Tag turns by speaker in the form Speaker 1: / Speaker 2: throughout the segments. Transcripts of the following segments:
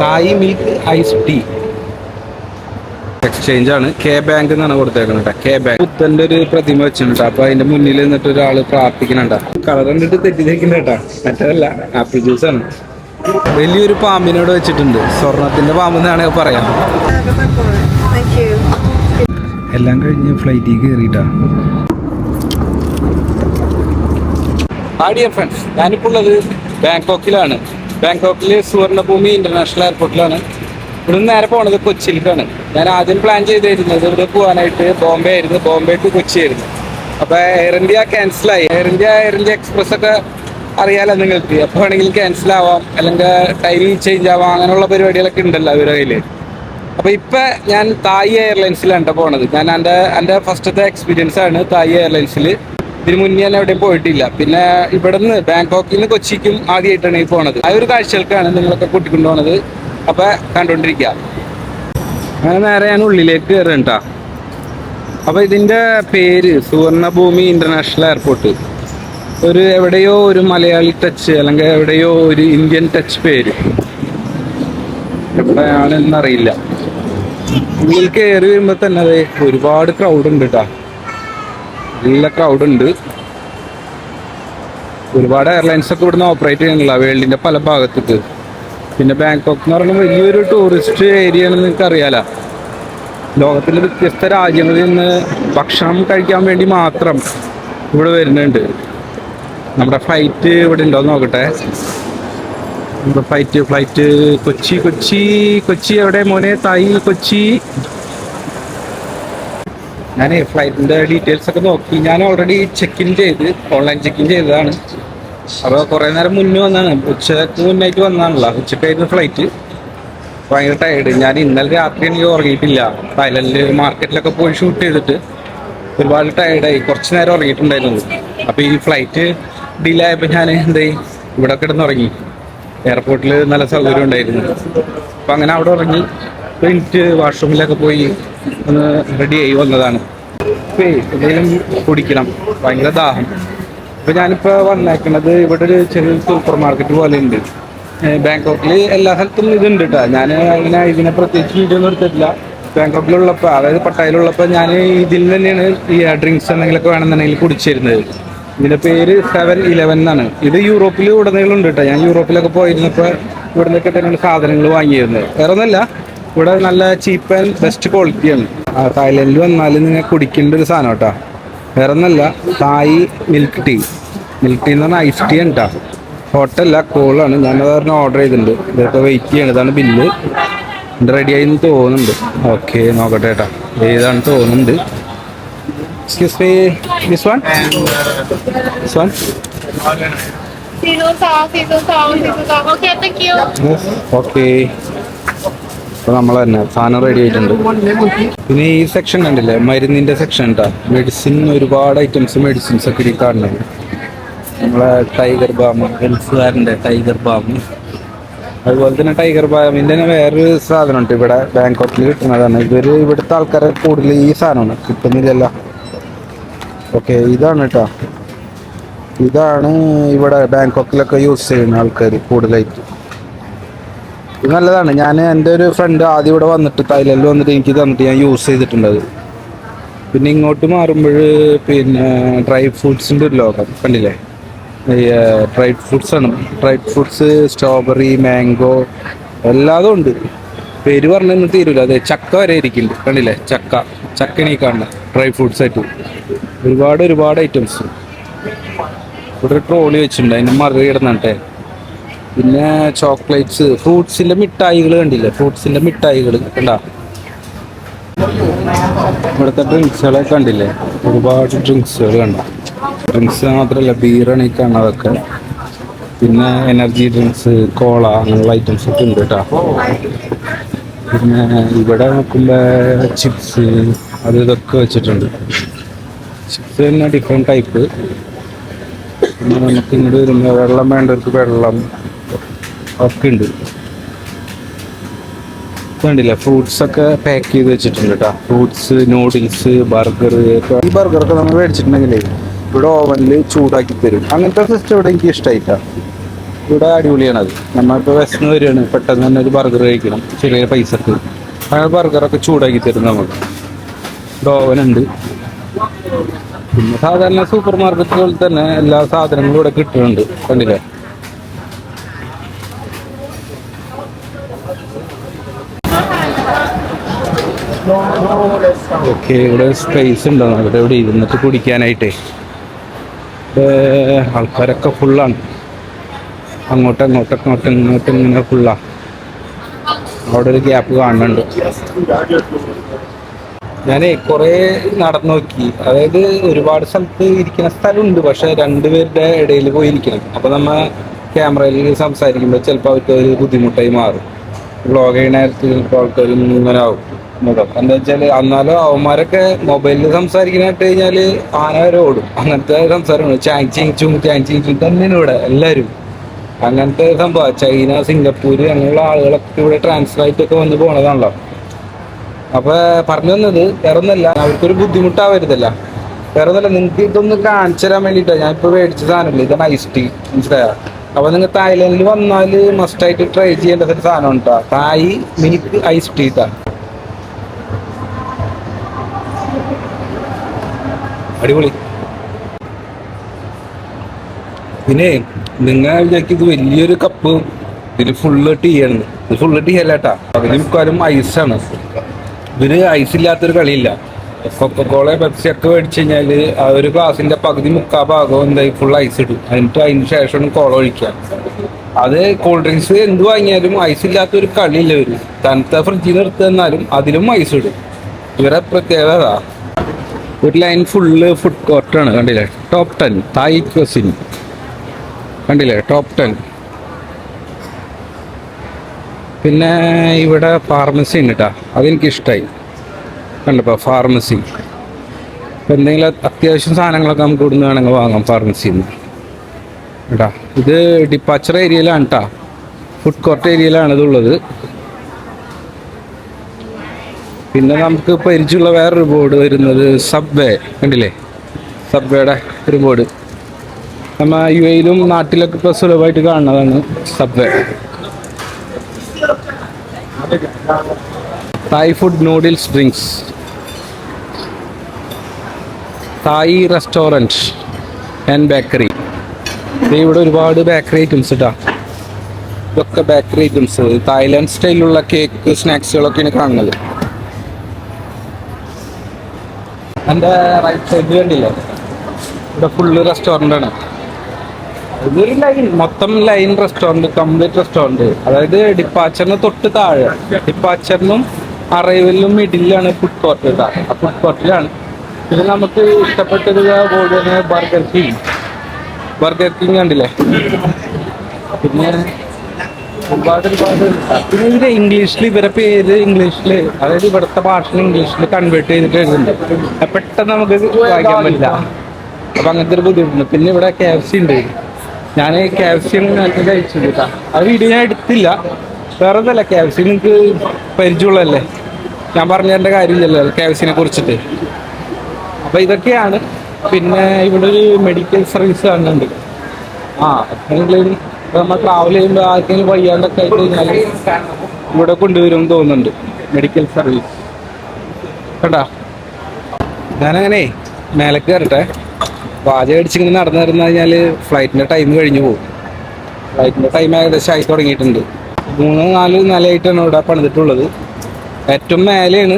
Speaker 1: Thai milk ice tea exchange ആണ്. K bank എന്നാണ് കൊടുത്തേക്കുന്നത് കെ ബാങ്ക് ബുദ്ധന്റെ ഒരു പ്രതിമ വെച്ചിട്ടുണ്ട്. അപ്പൊ അതിന്റെ മുന്നിൽ നിന്നിട്ട് ഒരാൾ പ്രാർത്ഥിക്കുന്നുണ്ട കളർ കണ്ടിട്ട് തെറ്റിദ്ധരിക്കുന്ന കേട്ടാ മറ്റേതല്ല. ആപ്പിൾ ജ്യൂസ് ആണ്. വലിയൊരു പാമ്പിനോട് വെച്ചിട്ടുണ്ട്. സ്വർണത്തിന്റെ പാമ്പ് എന്നാണ് പറയാം. എല്ലാം കഴിഞ്ഞ് ഫ്ലൈറ്റിൽ കയറിയിട്ടാ ഡിയർ ഫ്രണ്ട്സ് ഞാനിപ്പോൾ ഉള്ളത് ബാങ്കോക്കിലാണ് ബാങ്കോക്കിൽ സുവർണഭൂമി ഇന്റർനാഷണൽ എയർപോർട്ടിലാണ്. ഇവിടുന്ന് നേരെ പോണത് കൊച്ചിയിലേക്കാണ് ഞാൻ ആദ്യം പ്ലാൻ ചെയ്തിരുന്നത് ഇവിടെ പോകാനായിട്ട് ബോംബെ ആയിരുന്നു. ബോംബെ ടു കൊച്ചി ആയിരുന്നു. അപ്പൊ Air India ക്യാൻസലായി Air India Air India Express ഒക്കെ അറിയാലോ നിങ്ങൾക്ക്. എപ്പോൾ വേണമെങ്കിലും ക്യാൻസൽ ആവാം. അല്ലെങ്കിൽ ടൈമിംഗ് ചേഞ്ച് ആവാം. അങ്ങനെയുള്ള പരിപാടികളൊക്കെ ഉണ്ടല്ലോ അവരുടെ കയ്യിൽ അപ്പൊ ഇപ്പൊ ഞാൻ തായ് എയർലൈൻസിലാണ് പോണത്. ഞാൻ എന്റെ എന്റെ ഫസ്റ്റത്തെ എക്സ്പീരിയൻസ് ആണ് തായ് എയർലൈൻസിൽ ഇതിന് മുന്നേ ഞാൻ എവിടെയും പോയിട്ടില്ല. പിന്നെ ഇവിടുന്ന് ബാങ്കോക്കിൽ നിന്ന് കൊച്ചിക്കും ആദ്യമായിട്ടാണ് ഈ പോണത്. ആ ഒരു കാഴ്ചകൾക്കാണ് നിങ്ങളൊക്കെ കൂട്ടിക്കൊണ്ടു പോണത്. അപ്പൊ കണ്ടോണ്ടിരിക്കുക അങ്ങനെ നേരെ ഞാൻ ഉള്ളിലേക്ക് കയറണ്ട അപ്പൊ ഇതിന്റെ പേര് സുവർണഭൂമി ഇന്റർനാഷണൽ എയർപോർട്ട്. ഒരു എവിടെയോ ഒരു മലയാളി ടച്ച് അല്ലെങ്കിൽ എവിടെയോ ഒരു ഇന്ത്യൻ ടച്ച് പേര്. എവിടെയാണെന്നറിയില്ല ഉള്ളിൽ കയറി വരുമ്പോ തന്നെ അതെ ഒരുപാട് ക്രൗഡ് ഉണ്ട് കേട്ടാ നല്ല ക്രൗഡ് ഉണ്ട്. ഒരുപാട് എയർലൈൻസ് ഒക്കെ ഇവിടുന്ന് ഓപ്പറേറ്റ് ചെയ്യുന്നില്ല വേൾഡിന്റെ പല ഭാഗത്തേക്ക്. പിന്നെ ബാങ്കോക്ക് എന്ന് പറയുന്നത് വലിയൊരു ടൂറിസ്റ്റ് ഏരിയ ആണെന്ന് നിങ്ങൾക്ക് അറിയാലോ. ലോകത്തിലെ വ്യത്യസ്ത രാജ്യങ്ങളിൽ നിന്ന് ഭക്ഷണം കഴിക്കാൻ വേണ്ടി മാത്രം ഇവിടെ വരുന്നുണ്ട്. നമ്മുടെ ഫ്ലൈറ്റ് ഇവിടെ ഉണ്ടോ നോക്കട്ടെ. നമ്മുടെ ഫ്ലൈറ്റ് ഫ്ലൈറ്റ് കൊച്ചി കൊച്ചി കൊച്ചി എവിടെ മോനെ? തായി കൊച്ചി. ഞാൻ ഫ്ലൈറ്റിന്റെ ഡീറ്റെയിൽസ് ഒക്കെ നോക്കി. ഞാൻ ഓൾറെഡി ചെക്ക് ഇൻ ചെയ്ത് ഓൺലൈൻ ചെക്ക് ഇൻ ചെയ്തതാണ്. അപ്പോൾ കുറേ നേരം മുന്നേ വന്നാണ്. ഉച്ചയ്ക്ക് മുന്നായിട്ട് വന്നാണല്ലോ. ഉച്ചക്കായിരുന്നു ഫ്ലൈറ്റ് ഭയങ്കര ടയർഡ് ഞാൻ ഇന്നലെ രാത്രി എനിക്ക് ഉറങ്ങിയിട്ടില്ല. തായ്ലൻഡിൽ മാർക്കറ്റിലൊക്കെ പോയി ഷൂട്ട് ചെയ്തിട്ട് ഒരുപാട് ടയർഡായി കുറച്ച് നേരം ഉറങ്ങിയിട്ടുണ്ടായിരുന്നു. അപ്പോൾ ഈ ഫ്ലൈറ്റ് ഡിലേ ആയപ്പോൾ ഞാൻ എന്തായി ഇവിടെ കിടന്നുറങ്ങി. എയർപോർട്ടിൽ നല്ല സൗകര്യം ഉണ്ടായിരുന്നു. അപ്പം അങ്ങനെ അവിടെ ഉറങ്ങി. മിനിറ്റ് വാഷ്റൂമിലൊക്കെ പോയി ഒന്ന് റെഡി ആയി വന്നതാണ്. ഇപ്പേ എന്തെങ്കിലും കുടിക്കണം. ഭയങ്കര ദാഹം. ഇപ്പൊ ഞാനിപ്പോ വന്നേക്കണത് ഇവിടെ ഒരു ചെറിയ സൂപ്പർ മാർക്കറ്റ് പോലെ ഉണ്ട് ബാങ്കോക്കിൽ എല്ലാ സ്ഥലത്തും ഇതുണ്ട് കേട്ടോ ഞാൻ അങ്ങനെ ഇതിനെ പ്രത്യേകിച്ച് വീഡിയോ ഒന്നും എടുത്തിട്ടില്ല. ബാങ്കോക്കിലുള്ളപ്പോൾ അതായത് പട്ടായയിലുള്ളപ്പോൾ ഞാൻ ഇതിൽ തന്നെയാണ് ഈ ഡ്രിങ്ക്സ് എന്തെങ്കിലുമൊക്കെ വേണമെന്നുണ്ടെങ്കിൽ കുടിച്ചിരുന്നത്. ഇതിന്റെ പേര് സെവൻ ഇലവൻ എന്നാണ്. ഇത് യൂറോപ്പിൽ ഉടനീളം ഉണ്ട് കേട്ടോ ഞാൻ യൂറോപ്പിലൊക്കെ പോയിരുന്നപ്പോൾ ഇവിടെ നിന്നൊക്കെ തന്നെയാണ് സാധനങ്ങൾ വാങ്ങിയിരുന്നത്. വേറെ ഒന്നല്ല ഇവിടെ നല്ല ചീപ്പ് ആൻഡ് ബെസ്റ്റ് ക്വാളിറ്റിയാണ് തായ്ലൻഡിൽ വന്നാൽ നിങ്ങൾ കുടിക്കേണ്ട ഒരു സാധനം കേട്ടോ. വേറെ ഒന്നല്ല Thai milk tea milk tea എന്ന് പറഞ്ഞാൽ ഐസ് ടീ ആണ് കേട്ടോ ഹോട്ടലല്ല കോളാണ് ഞാനത് പറഞ്ഞ ഓർഡർ ചെയ്തിട്ടുണ്ട്. ഇതൊക്കെ വെയിറ്റ് ചെയ്യണം. ഇതാണ് ബില്ല് റെഡി ആയി എന്ന് തോന്നുന്നുണ്ട്. ഓക്കെ നോക്കട്ടെ കേട്ടോ ഏതാണ് തോന്നുന്നുണ്ട്. Excuse me this one this one. Okay അപ്പോൾ നമ്മൾ തന്നെ സാധനം റെഡി ആയിട്ടുണ്ട്. പിന്നെ ഈ സെക്ഷൻ കണ്ടില്ലേ? മരുന്നിന്റെ സെക്ഷൻ ഉണ്ടാ മെഡിസിൻ ഒരുപാട് ഐറ്റംസ് മെഡിസിൻസ് ഒക്കെ ഇരിക്കാറുണ്ട് നമ്മളെ ടൈഗർ ബാം ഹെൽസുകാരന്റെ ടൈഗർ ബാം അതുപോലെ തന്നെ ടൈഗർ ബാമിന്റെ തന്നെ വേറൊരു സാധനം ഉണ്ട് ഇവിടെ ബാങ്കോക്കിൽ കിട്ടുന്നതാണ്. ഇവർ ഇവിടുത്തെ ആൾക്കാരെ കൂടുതൽ ഈ സാധനമാണ്. കിട്ടുന്നില്ലല്ലോ. ഓക്കെ ഇതാണ് കേട്ടോ ഇതാണ് ഇവിടെ ബാങ്കോക്കിലൊക്കെ യൂസ് ചെയ്യുന്ന ആൾക്കാർ കൂടുതലായിട്ട്. ഇത് നല്ലതാണ്. ഞാൻ എന്റെ ഒരു ഫ്രണ്ട് ആദ്യം ഇവിടെ വന്നിട്ട് തായ്ലൻഡിൽ വന്നിട്ട് എനിക്ക് തന്നിട്ട് ഞാൻ യൂസ് ചെയ്തിട്ടുണ്ട് അത്. പിന്നെ ഇങ്ങോട്ട് മാറുമ്പോൾ പിന്നെ ഡ്രൈ ഫ്രൂട്ട്സിന്റെ ഒരു ലോകം കണ്ടില്ലേ? ഡ്രൈ ഫ്രൂട്ട്സ് ആണ്. ഡ്രൈ ഫ്രൂട്ട്സ് സ്ട്രോബെറി മാംഗോ എല്ലാതും ഉണ്ട്. പേര് പറഞ്ഞൊന്നും തീരൂല. അതെ ചക്ക വരെ ഇരിക്കുന്നുണ്ട്. കണ്ടില്ലേ? ചക്ക. ചക്കണി കാണുന്ന. ഡ്രൈ ഫ്രൂട്ട്സ് ആയിട്ട്. ഒരുപാട് ഒരുപാട് ഐറ്റംസ് ഇവിടെ ട്രോളി വെച്ചിട്ടുണ്ട്. അതിന്റെ മറി പിന്നെ ചോക്ലേറ്റ്സ് ഫ്രൂട്ട്സിന്റെ മിഠായികൾ കണ്ടില്ലേ? ഫ്രൂട്ട്സിന്റെ മിഠായികൾ കണ്ടാ? ഇവിടുത്തെ ഡ്രിങ്ക്സുകളെ കണ്ടില്ലേ? ഒരുപാട് ഡ്രിങ്ക്സുകൾ കണ്ട. ഡ്രിങ്ക്സ് മാത്രമല്ല ബീറാണ് ഈ കാണുന്നതൊക്കെ പിന്നെ എനർജി ഡ്രിങ്ക്സ് കോള അങ്ങനെയുള്ള ഐറ്റംസ് ഒക്കെ ഉണ്ട് കേട്ടോ. പിന്നെ ഇവിടെ നോക്കുമ്പോൾ ചിപ്സ് അത് ഇതൊക്കെ വെച്ചിട്ടുണ്ട്. ചിപ്സ് തന്നെ ഡിഫറെന്റ് ടൈപ്പ് പിന്നെ നമുക്ക് ഇങ്ങോട്ട് വരുമ്പോൾ വെള്ളം വേണ്ടവർക്ക് വെള്ളം ഒക്കെ ഉണ്ട് കണ്ടില്ല ഫ്രൂട്ട്സ് ഒക്കെ പാക്ക് ചെയ്ത് വെച്ചിട്ടുണ്ട് കേട്ടോ ഫ്രൂട്ട്സ് നൂഡിൽസ് ബർഗർ ഈ ബർഗറൊക്കെ നമ്മൾ മേടിച്ചിട്ടുണ്ടെങ്കിലേ ഇവിടെ ഓവനിൽ ചൂടാക്കി തരും. അങ്ങനത്തെ സിസ്റ്റം ഇവിടെ എനിക്ക് ഇഷ്ടമായിട്ടാ ഇവിടെ അടിപൊളിയാണ് അത്. നമ്മളിപ്പോൾ വിശന്ന് വരികയാണ്. പെട്ടെന്ന് തന്നെ ഒരു ബർഗർ കഴിക്കണം. ചെറിയ പൈസക്ക്. അങ്ങനെ ബർഗറൊക്കെ ചൂടാക്കി തരും നമുക്ക്. ഡോവനുണ്ട് പിന്നെ സാധാരണ സൂപ്പർ മാർക്കറ്റുകളിൽ തന്നെ എല്ലാ സാധനങ്ങളും ഇവിടെ കിട്ടുന്നുണ്ട്. കണ്ടില്ലേ? ഓക്കെ ഇവിടെ സ്പേസ് ഉണ്ടോ ഇവിടെ ഇവിടെ ഇരുന്നിട്ട് കുടിക്കാനായിട്ടേ. ആൾക്കാരൊക്കെ ഫുള്ളാണ് അങ്ങോട്ട് അങ്ങോട്ട് അങ്ങോട്ട് ഇങ്ങോട്ട് ഇങ്ങനെ ഫുള്ളാ അവിടെ ഒരു ഗ്യാപ്പ് കാണുന്നുണ്ട്. ഞാനേ കുറേ നടന്നു നോക്കി. അതായത് ഒരുപാട് സ്ഥലത്ത് ഇരിക്കുന്ന സ്ഥലമുണ്ട് പക്ഷെ രണ്ടുപേരുടെ ഇടയിൽ പോയി ഇരിക്കണം അപ്പൊ നമ്മ ക്യാമറയിൽ സംസാരിക്കുമ്പോൾ ചിലപ്പോൾ അവർക്ക് ഒരു ബുദ്ധിമുട്ടായി മാറും. വ്ളോഗ് ചെയ്യുന്ന നേരത്ത് ചിലപ്പോൾ ആൾക്കാർ ഇങ്ങനെ ആവും. മുഖം എന്താ വെച്ചാൽ എന്നാലും അവന്മാരൊക്കെ മൊബൈലിൽ സംസാരിക്കാനായിട്ട് കഴിഞ്ഞാൽ ആന വരെ ഓടും. അങ്ങനത്തെ സംസാരമാണ്. ചാങ് ചിങ് ചുങ് ചാങ് ചിങ് ചുങ് തന്നെയാണ് ഇവിടെ എല്ലാവരും. അങ്ങനത്തെ സംഭവം. ചൈന സിംഗപ്പൂര് അങ്ങനെയുള്ള ആളുകളൊക്കെ ഇവിടെ ട്രാൻസ്ഫർ ആയിട്ടൊക്കെ വന്ന് പോണതാണല്ലോ. അപ്പൊ പറഞ്ഞു വന്നത് വേറെ ഒന്നല്ല അവർക്കൊരു ബുദ്ധിമുട്ടാവരുതല്ല. വേറെ ഒന്നല്ല നിങ്ങൾക്ക് ഇതൊന്ന് കാണിച്ചു തരാൻ വേണ്ടിട്ടാ ഞാൻ ഇപ്പൊ മേടിച്ച സാധനമില്ല ഇതാണ് ഐസ് ടീ മനസ്സിലായോ? അപ്പൊ നിങ്ങൾ തായ്ലൻഡിൽ വന്നാൽ മസ്റ്റായിട്ട് ട്രൈ ചെയ്യേണ്ട ഒരു സാധനം ഉണ്ടാ തായ് മിനിക്ക് ഐസ് ടീ ട്ടാ. അടിപൊളി. പിന്നെ നിങ്ങൾ വിചാരിക്കും ഇത് വലിയൊരു കപ്പ് ഇതിൽ ഫുള്ള് ടീ ആണ്. ഇത് ഫുള്ള് ടീ അല്ല കേട്ടാ പകുതി മുക്കാലും ഐസാണ് ഇവർ ഐസ് ഇല്ലാത്തൊരു കളിയില്ല. കൊക്കക്കോള പെപ്സി ഒക്കെ മേടിച്ചു കഴിഞ്ഞാൽ ആ ഒരു ഗ്ലാസിന്റെ പകുതി മുക്കാ ഭാഗം എന്തായി ഫുൾ ഐസ് ഇടും. എന്നിട്ട് അതിന് ശേഷമാണ് കോള ഒഴിക്കാം അത് കൂൾ ഡ്രിങ്ക്സ് എന്ത് വാങ്ങിയാലും ഐസ് ഇല്ലാത്ത ഒരു കളിയില്ല ഇവർ. തണുത്ത ഫ്രിഡ്ജിൽ നിർത്തുന്നാലും അതിലും ഐസ് ഇടും. ഇവരെ പ്രത്യേകത ഒരു ലൈൻ ഫുള്ള് ഫുഡ് കോർട്ടാണ് കണ്ടില്ലേ? ടോപ്പ് ടെൻ തായ് ക്വസിൻ കണ്ടില്ലേ? ടോപ്പ് ടെൻ പിന്നെ ഇവിടെ ഫാർമസി ഉണ്ട് കേട്ടോ അതെനിക്കിഷ്ടമായി കണ്ടപ്പോൾ കണ്ടപ്പോ ഫാർമസി ഇപ്പം എന്തെങ്കിലും അത്യാവശ്യം സാധനങ്ങളൊക്കെ നമുക്ക് ഇവിടുന്ന് വേണമെങ്കിൽ വാങ്ങാം ഫാർമസിയിൽ നിന്ന് കേട്ടോ ഇത് ഡിപ്പാച്ചർ ഏരിയയിലാണ് കേട്ടോ ഫുഡ് കോർട്ട് ഏരിയയിലാണ് ഇതുള്ളത്. പിന്നെ നമുക്ക് പരിചയമുള്ള വേറൊരു ബോർഡ് വരുന്നത് സബ്വേ കണ്ടില്ലേ? സബ്വേയുടെ ഒരു ബോർഡ് നമ്മ യു എയിലും നാട്ടിലൊക്കെ ഇപ്പോൾ സുലഭമായിട്ട് കാണുന്നതാണ് subway Thai food noodles drinks Thai restaurant and bakery ഇവിടെ ഒരുപാട് ബേക്കറി ഐറ്റംസ് ഇട്ടാ. ഇതൊക്കെ ബേക്കറി ഐറ്റംസ് തായ്ലാൻഡ് സ്റ്റൈലിലുള്ള കേക്ക് സ്നാക്സുകളൊക്കെയാണ് കാണുന്നത്. എന്റെ റൈറ്റ് സൈഡിൽ കണ്ടില്ലേ? ഇവിടെ ഫുള്ള് റെസ്റ്റോറന്റ് ആണ്. ഇതൊരു ലൈൻ മൊത്തം ലൈൻ റെസ്റ്റോറന്റ് കംപ്ലീറ്റ് റെസ്റ്റോറന്റ് അതായത് ഡിപ്പാച്ചറിന് തൊട്ട് താഴെ. ഡിപ്പാച്ചറിനും അറൈവലിനും മിഡിലാണ് ഫുഡ് കോർട്ട് താഴെ ആ ഫുഡ് കോർട്ടിലാണ് പിന്നെ നമുക്ക് ഇഷ്ടപ്പെട്ടത് board Burger King Burger King കണ്ടില്ലേ? പിന്നെ ഒരുപാട് ഇംഗ്ലീഷിൽ ഇവരെ പേര് ഇംഗ്ലീഷിൽ അതായത് ഇവിടുത്തെ ഭാഷ ഇംഗ്ലീഷിൽ കൺവേർട്ട് ചെയ്തിട്ട് എഴുതുന്നുണ്ട് പെട്ടെന്ന് നമുക്ക് വായിക്കാൻ പറ്റില്ല. അപ്പൊ അങ്ങനത്തെ ഒരു ബുദ്ധിമുട്ടുണ്ട്. പിന്നെ ഇവിടെ കെ എഫ് സി ഉണ്ട്. ഞാൻ കെ എഫ് സി നേരത്തെ കഴിച്ചത് കേട്ടാ. ആ വീഡിയോ ഞാൻ എടുത്തില്ല. വേറെ ഒന്നല്ല കെ എഫ് സി നിങ്ങൾക്ക് പരിചയമുള്ളതല്ലേ? ഞാൻ പറഞ്ഞതിന്റെ കാര്യമില്ലല്ലോ കെ എഫ് സിനെ കുറിച്ചിട്ട്. അപ്പൊ ഇതൊക്കെയാണ്. പിന്നെ ഇവിടെ ഒരു മെഡിക്കൽ സർവീസ് കാണുന്നുണ്ട്. ആ നമ്മൾ ട്രാവൽ ചെയ്യുമ്പോൾ ആർക്കെങ്കിലും വയ്യാണ്ടൊക്കെ ആയിട്ട് കഴിഞ്ഞാൽ ഇവിടെ കൊണ്ടുവരും തോന്നുന്നുണ്ട്. മെഡിക്കൽ സർവീസ് കണ്ടാ? ഞാനങ്ങനെ മേലക്ക് കയറട്ടെ. പാചകം അടിച്ചിങ്ങനെ നടന്നു നടന്നു കഴിഞ്ഞാൽ ഫ്ലൈറ്റിന്റെ ടൈം കഴിഞ്ഞു പോകും. ഫ്ലൈറ്റിന്റെ ടൈം ഏകദേശം ആയി തുടങ്ങിയിട്ടുണ്ട്. മൂന്ന് നാല് നിലയായിട്ടാണ് ഇവിടെ പണിതിട്ടുള്ളത്. ഏറ്റവും മേലെയാണ്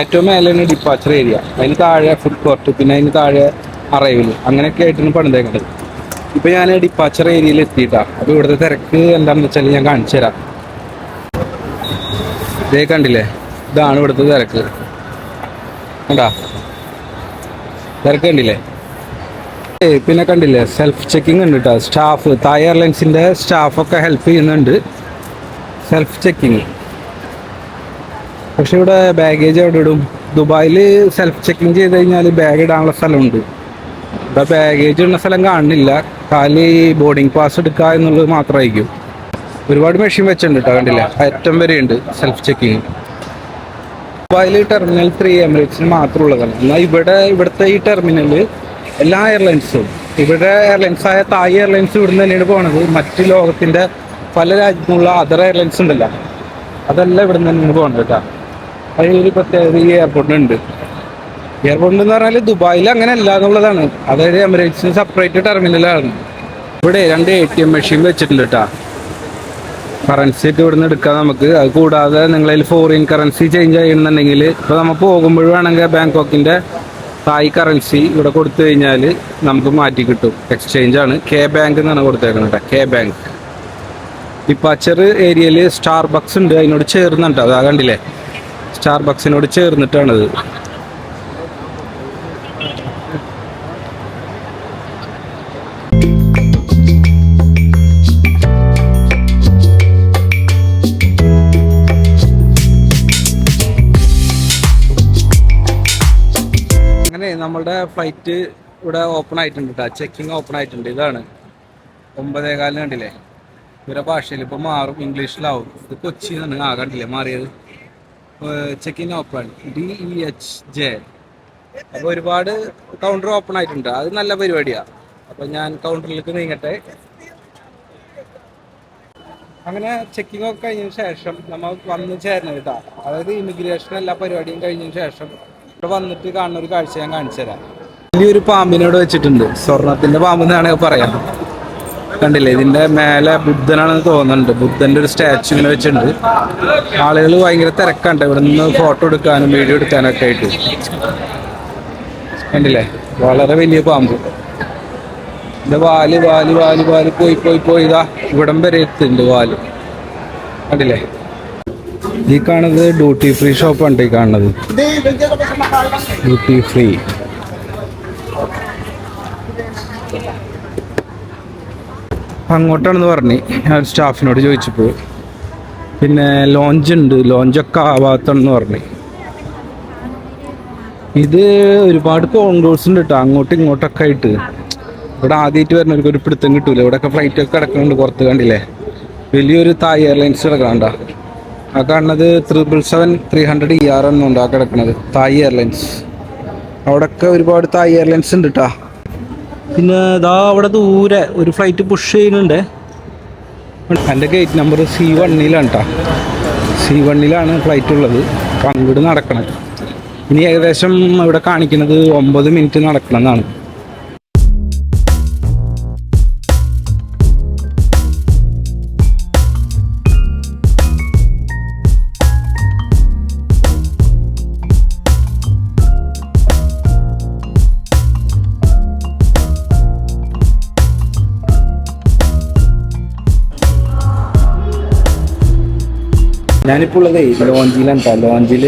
Speaker 1: ഏറ്റവും മേലെയാണ് ഡിപ്പാച്ചർ ഏരിയ അതിന് താഴെ ഫുഡ് കോർട്ട് പിന്നെ അതിന് താഴെ അറൈവൽ അങ്ങനെയൊക്കെ ആയിട്ടാണ് പണിതേക്കുന്നത് ഇപ്പൊ ഞാൻ ഡിപ്പാച്ചർ ഏരിയയിൽ എത്തിയിട്ടാ. അപ്പൊ ഇവിടുത്തെ തിരക്ക് എന്താണെന്ന് വെച്ചാൽ ഞാൻ കാണിച്ചു തരാം. ഇതേ കണ്ടില്ലേ? ഇതാണ് ഇവിടുത്തെ തിരക്ക്. കണ്ടാ? തിരക്ക് കണ്ടില്ലേ? പിന്നെ കണ്ടില്ലേ? സെൽഫ് ചെക്കിംഗ് ഉണ്ട് കേട്ടോ സ്റ്റാഫ് തായ് എയർലൈൻസിന്റെ സ്റ്റാഫൊക്കെ ഹെൽപ്പ് ചെയ്യുന്നുണ്ട്. സെൽഫ് ചെക്കിങ് പക്ഷെ ഇവിടെ ബാഗേജ് എവിടെ ഇടും? ദുബായിൽ സെൽഫ് ചെക്കിങ് ചെയ്ത് കഴിഞ്ഞാൽ ബാഗ് ഇടാനുള്ള സ്ഥലമുണ്ട്. ഇവിടെ ബാഗേജ് ഇടുന്ന സ്ഥലം കാണുന്നില്ല കാലി ബോർഡിംഗ് പാസ് എടുക്കുക എന്നുള്ളത് മാത്രമായിരിക്കും. ഒരുപാട് മെഷീൻ വെച്ചിട്ടുണ്ട് കേട്ടോ കണ്ടില്ല? അറ്റം വരെ ഉണ്ട് സെൽഫ് ചെക്കിങ് ദുബായിൽ ടെർമിനൽ ത്രീ എമിറേറ്റ്സിന് മാത്രമുള്ളതാണ്. എന്നാൽ ഇവിടെ ഇവിടുത്തെ ഈ ടെർമിനൽ എല്ലാ എയർലൈൻസും ഇവിടെ എയർലൈൻസ് ആയ തായ് എയർലൈൻസ് ഇവിടുന്ന് തന്നെയാണ് പോണത്. മറ്റ് ലോകത്തിന്റെ പല രാജ്യത്തുള്ള അതർ എയർലൈൻസ് ഉണ്ടല്ലോ. അതെല്ലാം ഇവിടുന്ന് തന്നെയാണ് പോകുന്നത് കേട്ടോ അതിനൊരു പ്രത്യേകത ഈ എയർപോർട്ടിനുണ്ട് എയർപോർട്ട് എന്ന് പറഞ്ഞാൽ ദുബായിൽ അങ്ങനെ അല്ല എന്നുള്ളതാണ്. അതായത് എമിറേറ്റ്സിന് സെപ്പറേറ്റ് ടെർമിനലാണ് ഇവിടെ രണ്ട് എ ടി എം മെഷീൻ വെച്ചിട്ടുണ്ട് കറൻസി ഒക്കെ ഇവിടുന്ന് എടുക്കാം നമുക്ക്. അത് കൂടാതെ നിങ്ങളതിൽ ഫോറിൻ കറൻസി ചേഞ്ച് ചെയ്യണമെന്നുണ്ടെങ്കിൽ ഇപ്പോൾ നമ്മൾ പോകുമ്പോൾ വേണമെങ്കിൽ ബാങ്കോക്കിന്റെ തായ് കറൻസി ഇവിടെ കൊടുത്തു കഴിഞ്ഞാൽ നമുക്ക് മാറ്റി കിട്ടും. എക്സ്ചേഞ്ച് ആണ്. കെ ബാങ്ക് എന്നാണ് കൊടുത്തേക്കുന്നത് കെ ബാങ്ക് ഡിപ്പാച്ചർ ഏരിയയിൽ സ്റ്റാർ ബക്സ് ഉണ്ട്. അതിനോട് ചേർന്നുണ്ട് അതാ കണ്ടില്ലേ? സ്റ്റാർ ബക്സിനോട് ചേർന്നിട്ടാണിത്. നമ്മളുടെ ഫ്ലൈറ്റ് ഇവിടെ ഓപ്പൺ ആയിട്ടുണ്ട് കേട്ടോ ചെക്കിങ് ഓപ്പൺ ആയിട്ടുണ്ട്. ഇതാണ്. ഒമ്പതേകാലിന് കണ്ടില്ലേ? ഇവരെ ഭാഷയിൽ ഇപ്പോൾ മാറും. ഇംഗ്ലീഷിലാവും. ഇത് കൊച്ചി എന്നാണ് ആ കണ്ടില്ലേ? മാറിയത്. Checking open D E H J അപ്പോൾ ഒരുപാട് കൗണ്ടർ ഓപ്പൺ ആയിട്ടുണ്ട്. അത് നല്ല പരിപാടിയാണ് അപ്പോൾ ഞാൻ കൗണ്ടറിലേക്ക് നീങ്ങട്ടെ. അങ്ങനെ ചെക്കിംഗ് ഒക്കെ കഴിഞ്ഞതിന് ശേഷം നമ്മൾ വന്ന് ചേരണം കേട്ടോ അതായത് ഇമിഗ്രേഷൻ എല്ലാ പരിപാടിയും കഴിഞ്ഞതിന് ശേഷം ഇവിടെ വന്നിട്ട് കാണുന്ന ഒരു കാഴ്ച ഞാൻ കാണിച്ചു തരാം. വലിയൊരു പാമ്പിനോട് വെച്ചിട്ടുണ്ട്. സ്വർണത്തിന്റെ പാമ്പ് എന്നാണ് പറയാം. കണ്ടില്ലേ? ഇതിന്റെ മേലെ ബുദ്ധനാണെന്ന് തോന്നുന്നുണ്ട്. ബുദ്ധന്റെ ഒരു സ്റ്റാച്ചു ഇങ്ങനെ വെച്ചിട്ടുണ്ട്. ആളുകൾ ഭയങ്കര തിരക്കാണ്ട് ഇവിടെ നിന്ന് ഫോട്ടോ എടുക്കാനും വീഡിയോ എടുക്കാനും ഒക്കെ ആയിട്ട്. കണ്ടില്ലേ? വളരെ വലിയ പാമ്പ്. ഇതിന്റെ വാൽ വാൽ വാൽ വാൽ പോയി പോയി പോയി. ഇതാ ഇവിടം വരെ എത്തുന്നുണ്ട് വാൽ. കണ്ടില്ലേ? ഈ കാണുന്നത് ഡ്യൂട്ടി ഫ്രീ ഷോപ്പാണ് ഈ കാണുന്നത്. ഡ്യൂട്ടി ഫ്രീ അങ്ങോട്ടാണെന്ന് പറഞ്ഞു ഞാൻ സ്റ്റാഫിനോട് ചോദിച്ചപ്പോൾ പിന്നെ ലോഞ്ച് ഉണ്ട് ലോഞ്ചൊക്കെ ആവാത്തണെന്ന് പറഞ്ഞു. ഇത് ഒരുപാട് കോണ്ടോഴ്സ് ഉണ്ട് കേട്ടോ അങ്ങോട്ടും ഇങ്ങോട്ടൊക്കെ ആയിട്ട്. ഇവിടെ ആദ്യമായിട്ട് വരുന്നവർക്ക് ഒരു പിടുത്തം കിട്ടൂല. ഇവിടെയൊക്കെ ഫ്ലൈറ്റൊക്കെ കിടക്കുന്നുണ്ട് പുറത്ത് കണ്ടില്ലേ? വലിയൊരു തായ് എയർലൈൻസ് കിടക്കണ്ട ആ കാണുന്നത് triple seven three hundred E R എന്നുണ്ട് ആ കിടക്കുന്നത്. തായ് എയർലൈൻസ് അവിടെയൊക്കെ ഒരുപാട് തായ് എയർലൈൻസ് ഉണ്ട് കേട്ടോ പിന്നെ ഇതാ അവിടെ ദൂരെ ഒരു ഫ്ലൈറ്റ് പുഷ് ചെയ്യുന്നുണ്ട്. എന്റെ ഗേറ്റ് നമ്പർ സി വണ്ണിലാണ് കേട്ടോ സി വണ്ണിലാണ് ഫ്ലൈറ്റ് ഉള്ളത്. അപ്പം അങ്ങോട്ട് നടക്കണം ഇനി ഏകദേശം ഇവിടെ കാണിക്കുന്നത് ഒമ്പത് മിനിറ്റ് നടക്കണം എന്നാണ് ഉള്ളത് ലോഞ്ചിലാണ് കേട്ടോ ലോഞ്ചിൽ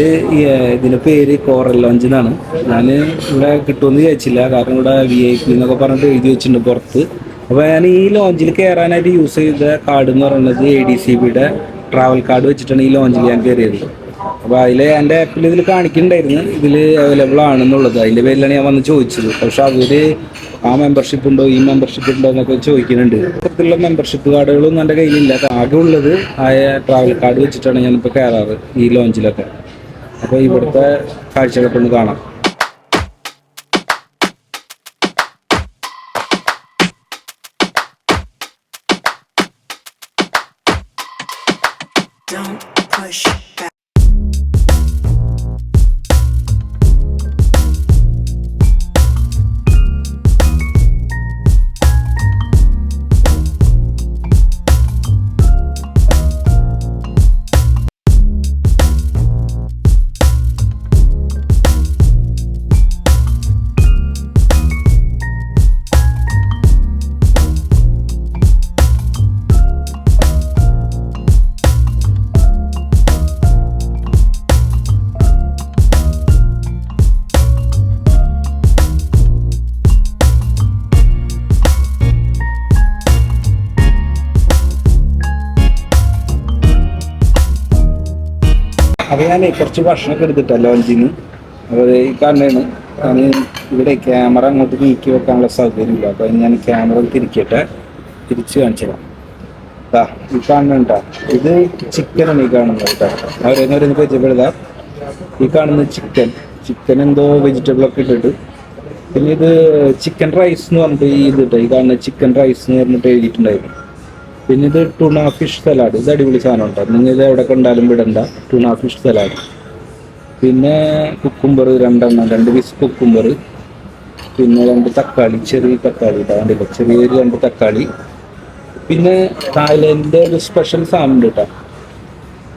Speaker 1: ഇതിന്റെ പേര് കോറൽ ലോഞ്ച് എന്നാണ് ഞാൻ ഇവിടെ കിട്ടുമെന്ന് വിചാരിച്ചില്ല. കാരണം ഇവിടെ വി ഐ പി എന്നൊക്കെ പറഞ്ഞിട്ട് എഴുതി വെച്ചിട്ടുണ്ട് പുറത്ത്. അപ്പോൾ ഞാൻ ഈ ലോഞ്ചിൽ കയറാനായിട്ട് യൂസ് ചെയ്ത കാർഡ് എന്ന് പറയുന്നത് എ ഡി സി ബിയുടെ ട്രാവൽ കാർഡ് വെച്ചിട്ടാണ് ഈ ലോഞ്ചിൽ ഞാൻ കയറിയത് അപ്പോൾ അതിൽ എന്റെ ആപ്പിൽ ഇതിൽ കാണിക്കുന്നുണ്ടായിരുന്നു ഇതിൽ അവൈലബിൾ ആണെന്നുള്ളത്. അതിന്റെ പേരിലാണ് ഞാൻ വന്ന് ചോദിച്ചത്. പക്ഷെ അവർ ആ മെമ്പർഷിപ്പ് ഉണ്ടോ ഈ മെമ്പർഷിപ്പ് ഉണ്ടോ എന്നൊക്കെ ചോദിക്കുന്നുണ്ട്. ഇത്തരത്തിലുള്ള മെമ്പർഷിപ്പ് കാർഡുകളൊന്നും എന്റെ കയ്യിലില്ല. ആകെ ഉള്ളത് ആയ ട്രാവൽ കാർഡ് വെച്ചിട്ടാണ് ഞാനിപ്പോൾ കയറാറ് ഈ ലോഞ്ചിലൊക്കെ അപ്പോൾ ഇവിടുത്തെ കാഴ്ചകളൊക്കെ ഒന്ന് കാണാം. ഞാൻ കുറച്ച് ഭക്ഷണമൊക്കെ എടുത്തിട്ടാണ് ലോഞ്ചിൽ നിന്ന് അപ്പോൾ ഈ കാണുന്നതാണ് ഞാൻ ഇവിടെ ക്യാമറ അങ്ങോട്ട് നീക്കി വെക്കാനുള്ള സൗകര്യമില്ല. അപ്പോൾ ഞാൻ ക്യാമറ തിരിക്കട്ടെ. തിരിച്ച് കാണിച്ചു ആ ഈ കാണുന്നുണ്ടാ ഇത് ചിക്കനാണ് ഈ കാണുന്നത് കേട്ടോ. അവരെന്നവരെന്ന് ഇതാ ഈ കാണുന്നത് ചിക്കൻ. ചിക്കൻ എന്തോ വെജിറ്റബിൾ ഒക്കെ ഇട്ടിട്ട്. പിന്നെ ഇത് ചിക്കൻ റൈസ് എന്ന് പറഞ്ഞിട്ട് ഈ ഇത് ട്ടോ, ഈ കാണുന്ന ചിക്കൻ റൈസ് എന്ന് പറഞ്ഞിട്ട് എഴുതിയിട്ടുണ്ടായിരുന്നു. പിന്നെ ഇത് ടുണ ഫിഷ് സലാഡ് ഇത് അടിപൊളി സാധനം ഉണ്ടോ നിങ്ങൾ ഇത് എവിടെ കണ്ടാലും വിടണ്ട. ടുണ ഫിഷ് സലാഡ് പിന്നെ കുക്കുംബർ രണ്ടെണ്ണം. രണ്ട് പീസ് കുക്കുംബർ പിന്നെ രണ്ട് തക്കാളി. ചെറിയ തക്കാളി ഇതാ കണ്ടില്ല? ചെറിയൊരു രണ്ട് തക്കാളി. പിന്നെ തായ്ലൻഡിന്റെ ഒരു സ്പെഷ്യൽ സാധനം ഉണ്ട് കേട്ടോ.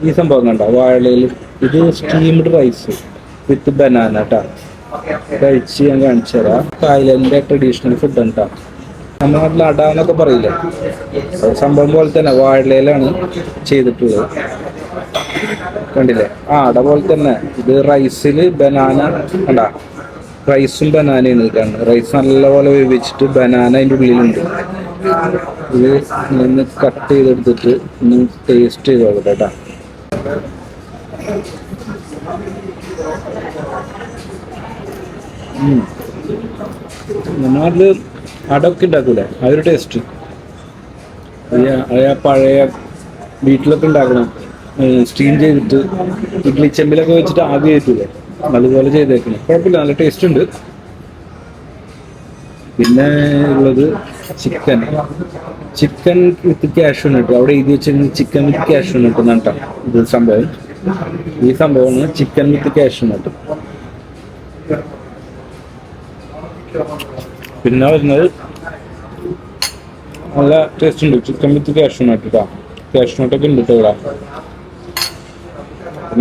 Speaker 1: ഈ സംഭവം കണ്ട? വാഴയിൽ ഇത് സ്റ്റീംഡ് റൈസ് വിത്ത് ബനാന കേട്ടോ. കഴിച്ച് ഞാൻ കാണിച്ചു തരാം തായ്ലൻഡിന്റെ ട്രഡീഷണൽ ഫുഡ് കേട്ടോ. നമ്മുടെ നാട്ടിൽ അട എന്നൊക്കെ പറയില്ലേ? സംഭവം പോലെ തന്നെ വാഴയിലാണ് ചെയ്തിട്ടുള്ളത്. കണ്ടില്ലേ? ആ അട പോലെ തന്നെ. ഇത് റൈസിൽ ബനാന അട റൈസും ബനാനയും കാണുന്നത് റൈസ് നല്ലപോലെ വേവിച്ചിട്ട് ബനാന അതിന്റെ ഉള്ളിലുണ്ട്. ഇത് നിന്ന് കട്ട് ചെയ്തെടുത്തിട്ട് ഒന്ന് ടേസ്റ്റ് ചെയ്ത് നോക്കട്ടെ കേട്ടോ. നമ്മളത് അടൊക്കെ ഉണ്ടാക്കൂലേ? അതൊരു ടേസ്റ്റ് ആ പഴയ വീട്ടിലൊക്കെ ഉണ്ടാക്കണം. സ്റ്റീം ചെയ്തിട്ട് ഇഡ്ലി ചെമ്പിലൊക്കെ വെച്ചിട്ട് ആദ്യം ചെയ്തില്ലേ അതുപോലെ ചെയ്തേക്കണം. കുഴപ്പമില്ല നല്ല ടേസ്റ്റ് ഉണ്ട്. പിന്നെ ഉള്ളത് ചിക്കൻ ചിക്കൻ വിത്ത് ക്യാഷ് കിട്ടും. അവിടെ എഴുതി വെച്ചിരുന്നത് ചിക്കൻ വിത്ത് ക്യാഷ് കിട്ടും കേട്ടോ ഇത് സംഭവം. ഈ സംഭവമാണ് ചിക്കൻ വിത്ത് ക്യാഷ് കിട്ടും. പിന്നെ വരുന്നത് നല്ല ടേസ്റ്റ് ഉണ്ട്. Chicken with cash nut cash നട്ടൊക്കെ ഉണ്ട് കേട്ടോ ഇവിടെ.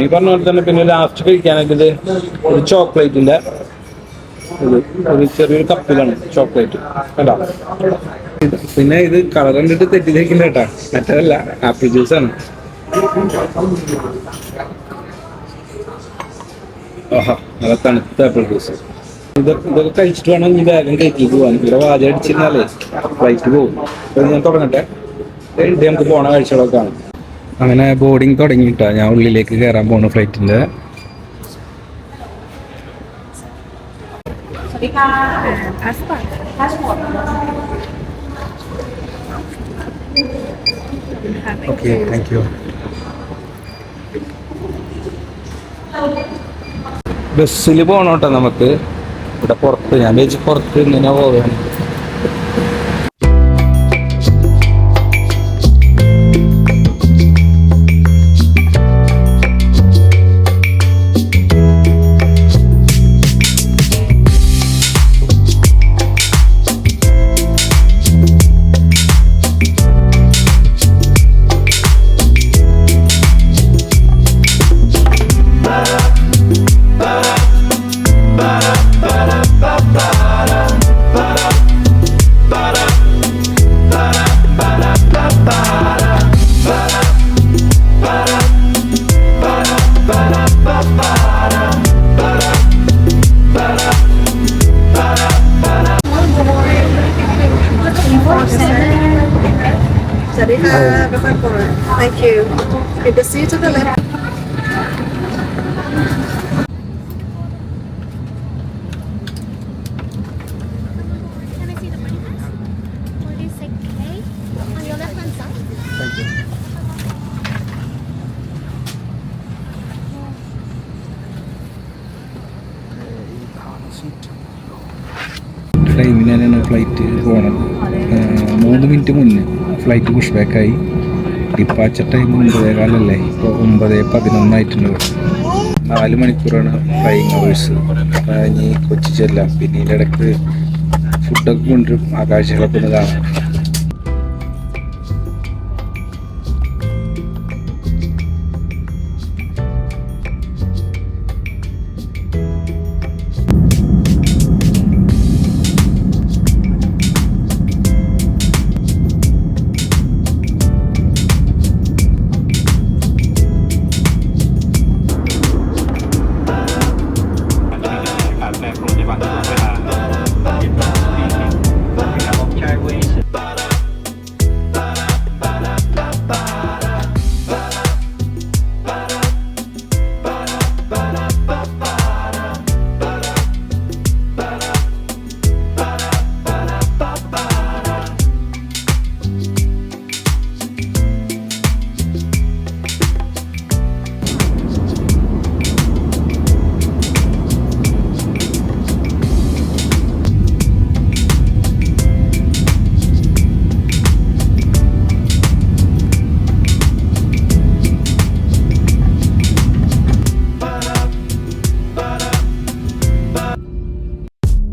Speaker 1: ഈ പറഞ്ഞ പോലെ തന്നെ പിന്നെ ലാസ്റ്റ് കഴിക്കാനൊക്കെ ഇത് ഒരു ചോക്ലേറ്റിന്റെ ഇത് ഒരു ചെറിയൊരു കപ്പിലാണ് ചോക്ലേറ്റ് കേട്ടോ പിന്നെ ഇത് കളർ കണ്ടിട്ട് തെറ്റിദ്ധരിക്കില്ല കേട്ടാ മറ്റേതല്ല ആപ്പിൾ ജ്യൂസ് ആണ്. ഓഹോ നല്ല തണുത്ത ആപ്പിൾ ജ്യൂസ് ഇതൊക്കെ കഴിച്ചിട്ട് വേണം ഇനി വേഗം കയറ്റി പോകാൻ. ഇവിടെ അടിച്ചിരുന്നാലേ ഫ്ലൈറ്റ് പോകും. ഞാൻ തുടങ്ങട്ടെ. എഴുതി നമുക്ക് പോണ കാഴ്ചകളൊക്കെ അങ്ങനെ ബോർഡിങ് തുടങ്ങിയിട്ടാ ഞാൻ ഉള്ളിലേക്ക് കയറാൻ പോണു ഫ്ലൈറ്റിന്റെ ഓക്കെ താങ്ക് യു ബസ്സിൽ പോകണം നമുക്ക്. ഇവിടെ പുറത്ത്. ഞാൻ വിചാരിച്ചു പുറത്ത് ഇങ്ങനെ പോകാൻ
Speaker 2: Thank you. To see you to the left.
Speaker 3: The.
Speaker 1: ടൈമിനാണ് ഫ്ലൈറ്റ് പോകണം മൂന്ന് മിനിറ്റ് മുന്നേ ഫ്ലൈറ്റ് പുഷ് ബാക്കായി ഡിപ്പാച്ചർ ടൈം ഒമ്പതേ കാലല്ലേ ഇപ്പോൾ ഒമ്പത് പതിനൊന്നായിട്ടുണ്ട്. നാല് മണിക്കൂറാണ് ഫ്ലൈയിങ് അവേഴ്സ് ഇനി കൊച്ചി ചെല്ലാം പിന്നെ ഇതിന്റെ ഇടയ്ക്ക് ഫുഡൊക്കെ കൊണ്ടുവരും. ആകാശങ്ങളൊക്കെ ഒന്ന് കാണാം.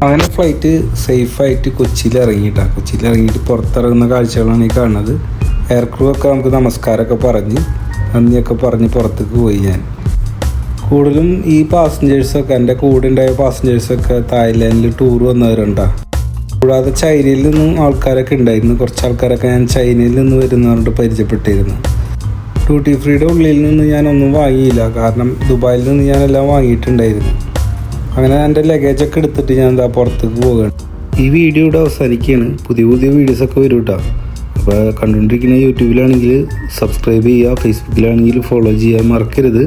Speaker 1: അങ്ങനെ ഫ്ലൈറ്റ് സേഫായിട്ട് കൊച്ചിയിൽ ഇറങ്ങിയിട്ടാണ് കൊച്ചിയിൽ ഇറങ്ങിയിട്ട് പുറത്തിറങ്ങുന്ന കാഴ്ചകളാണ് ഈ കാണുന്നത്. എയർ ക്രൂ ഒക്കെ നമുക്ക് നമസ്കാരമൊക്കെ പറഞ്ഞ് നന്ദിയൊക്കെ പറഞ്ഞ് പുറത്തേക്ക് പോയി ഞാൻ. കൂടുതലും ഈ പാസഞ്ചേഴ്സൊക്കെ എന്റെ കൂടെ ഉണ്ടായ പാസഞ്ചേഴ്സൊക്കെ തായ്ലാൻഡിൽ ടൂർ വന്നവരുണ്ടാ. കൂടാതെ ചൈനയിൽ നിന്നും ആൾക്കാരൊക്കെ ഉണ്ടായിരുന്നു. കുറച്ച് ആൾക്കാരൊക്കെ ഞാൻ ചൈനയിൽ നിന്ന് വരുന്നവരോട് പരിചയപ്പെട്ടിരുന്നു. ഡ്യൂട്ടി ഫ്രീയുടെ ഉള്ളിൽ നിന്ന് ഞാനൊന്നും വാങ്ങിയില്ല. കാരണം ദുബായിൽ നിന്ന് ഞാനെല്ലാം വാങ്ങിയിട്ടുണ്ടായിരുന്നു. അങ്ങനെ എന്റെ ലഗേജൊക്കെ എടുത്തിട്ട് ഞാൻ എന്താ പുറത്തേക്ക് പോവുകയാണ്. ഈ വീഡിയോ ഇവിടെ അവസാനിക്കുകയാണ്. പുതിയ പുതിയ വീഡിയോസൊക്കെ വരും കേട്ടോ അപ്പോൾ കണ്ടുകൊണ്ടിരിക്കുന്ന യൂട്യൂബിലാണെങ്കിൽ സബ്സ്ക്രൈബ് ചെയ്യുക ഫേസ്ബുക്കിലാണെങ്കിൽ ഫോളോ ചെയ്യാൻ മറക്കരുത്.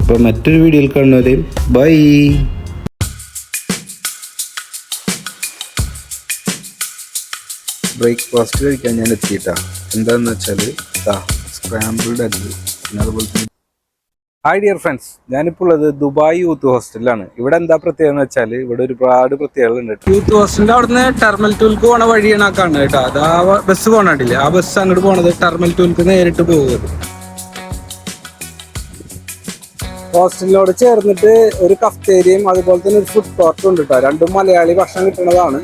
Speaker 1: അപ്പോൾ മറ്റൊരു വീഡിയോയിൽ കാണുന്നവരെയും ബൈ ബ്രേക്ക്ഫാസ്റ്റ് കഴിക്കാൻ ഞാൻ എത്തിയിട്ടാണ് എന്താണെന്ന് വെച്ചാൽ സ്ക്രാമ്പിൾഡ് എഗ് പിന്നെ അതുപോലെ തന്നെ ഹായ് ഡിയർ ഫ്രണ്ട്സ് ഞാനിപ്പോൾ ഉള്ളത് ദുബായ് യൂത്ത് ഹോസ്റ്റലിലാണ്. ഇവിടെ എന്താ പ്രത്യേകത എന്ന് വെച്ചാൽ ഇവിടെ ഒരുപാട് പ്രത്യേകതകളുണ്ട് യൂത്ത് ഹോസ്റ്റലിന്റെ അവിടുന്ന് ടെർമൽ ടൂൽക്ക് പോണ വഴിയാണ് ആ കാണുന്നത് കേട്ടോ. അത് ആ ബസ് പോകണില്ലേ ആ ബസ് അങ്ങോട്ട് പോണത് ടെർമൽ ടൂൽക്ക് നേരിട്ട് പോകുന്നത് ഹോസ്റ്റലിനോട് ചേർന്നിട്ട് ഒരു കഫ്റ്റേരിയയും അതുപോലെ തന്നെ ഒരു ഫുഡ് കോർട്ടും ഉണ്ട് കേട്ടോ. രണ്ടും മലയാളി ഭക്ഷണം കിട്ടുന്നതാണ്.